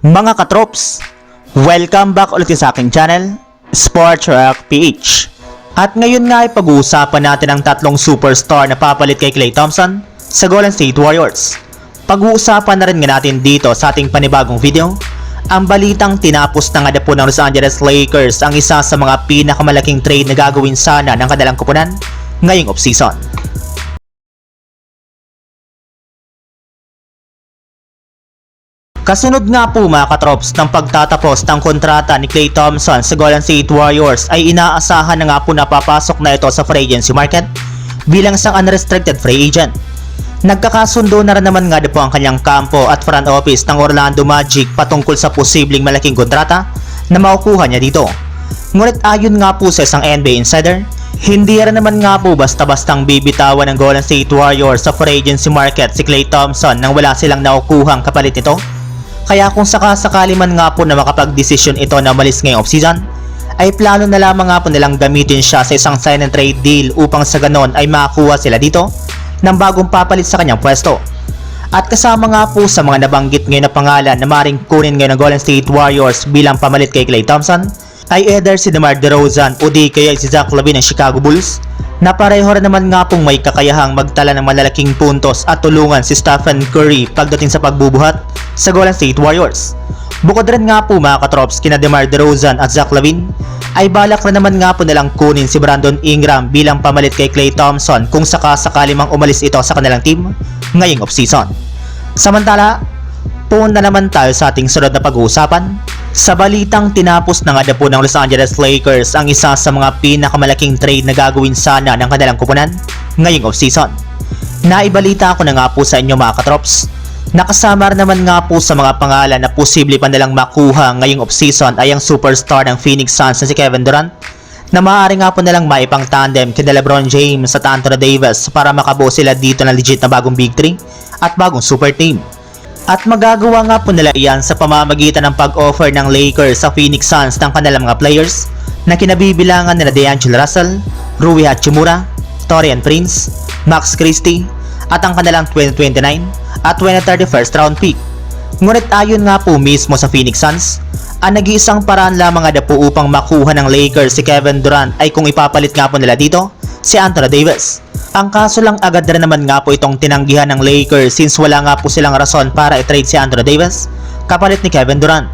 Mga katrops, welcome back ulit sa aking channel, Sports Rock PH. At ngayon nga ay pag-uusapan natin ang tatlong superstar na papalit kay Klay Thompson sa Golden State Warriors. Pag-uusapan na rin nga natin dito sa ating panibagong video, ang balitang tinapos na nga po ng Los Angeles Lakers ang isa sa mga pinakamalaking trade na gagawin sana ng kanilang kupunan ngayong offseason. Kasunod nga po mga katrops ng pagtatapos ng kontrata ni Klay Thompson sa Golden State Warriors ay inaasahan na nga po na papasok na ito sa free agency market bilang isang unrestricted free agent. Nagkakasundo na rin naman nga po ang kanyang kampo at front office ng Orlando Magic patungkol sa posibleng malaking kontrata na makukuha niya dito. Ngunit ayon nga po sa isang NBA insider, hindi rin naman nga po basta-bastang bibitawan ng Golden State Warriors sa free agency market si Klay Thompson nang wala silang nakukuhang kapalit nito. Kaya kung sakasakali man nga po na makapag-desisyon ito na malis ngayong offseason, ay plano na lamang nga po nilang gamitin siya sa isang sign and trade deal upang sa ganon ay makakuha sila dito ng bagong papalit sa kanyang pwesto. At kasama nga po sa mga nabanggit ngayon na pangalan na maring kunin ngayon ng Golden State Warriors bilang pamalit kay Klay Thompson ay either si DeMar DeRozan o di kaya si Zach Lavine ng Chicago Bulls na pareho rin naman nga pong may kakayahang magtala ng malalaking puntos at tulungan si Stephen Curry pagdating sa pagbubuhat sa Golden State Warriors. Bukod rin nga po mga katrops kina DeMar DeRozan at Zach Lavine ay balak na naman nga po nilang kunin si Brandon Ingram bilang pamalit kay Klay Thompson kung sakasakali mang umalis ito sa kanilang team ngayong offseason. Samantala, Puun na naman tayo sa ating sunod na pag-uusapan. Sa balitang tinapos na nga na po ng Los Angeles Lakers ang isa sa mga pinakamalaking trade na gagawin sana ng kanilang kupunan ngayong offseason. Naibalita ko na nga po sa inyo mga katrops. Nakasama rin naman nga po sa mga pangalan na posible pa nilang makuha ngayong offseason ay ang superstar ng Phoenix Suns na si Kevin Durant na maaari nga po nilang maipang tandem kina LeBron James at Anthony Davis para makabuo sila dito ng legit na bagong Big 3 at bagong super team. At magagawa nga po nila iyan sa pamamagitan ng pag-offer ng Lakers sa Phoenix Suns ng kanilang mga players na kinabibilangan nila DeAngelo Russell, Rui Hachimura, Torian Prince, Max Christie, at ang kanilang 2029 at 2031st round pick. Ngunit ayon nga po mismo sa Phoenix Suns, ang nag-iisang paraan lamang nga na po upang makuha ng Lakers si Kevin Durant ay kung ipapalit nga po nila dito si Anthony Davis. Ang kaso lang agad rin naman nga po itong tinanggihan ng Lakers since wala nga po silang rason para i-trade si Anthony Davis kapalit ni Kevin Durant.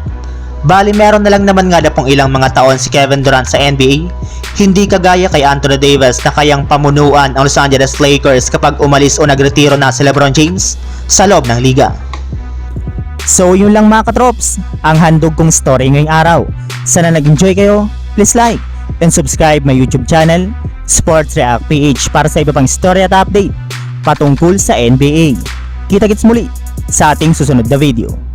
Bali meron na lang naman nga na pong ilang mga taon si Kevin Durant sa NBA, hindi kagaya kay Anthony Davis na kayang pamunuan ang Los Angeles Lakers kapag umalis o nagretiro na si LeBron James sa loob ng liga. So yun lang mga katrops, ang handog kong story ngayong araw. Sana nag-enjoy kayo, please like and subscribe my YouTube channel, Sports React PH para sa iba pang story at update patungkol sa NBA. Kita-kits muli sa ating susunod na video.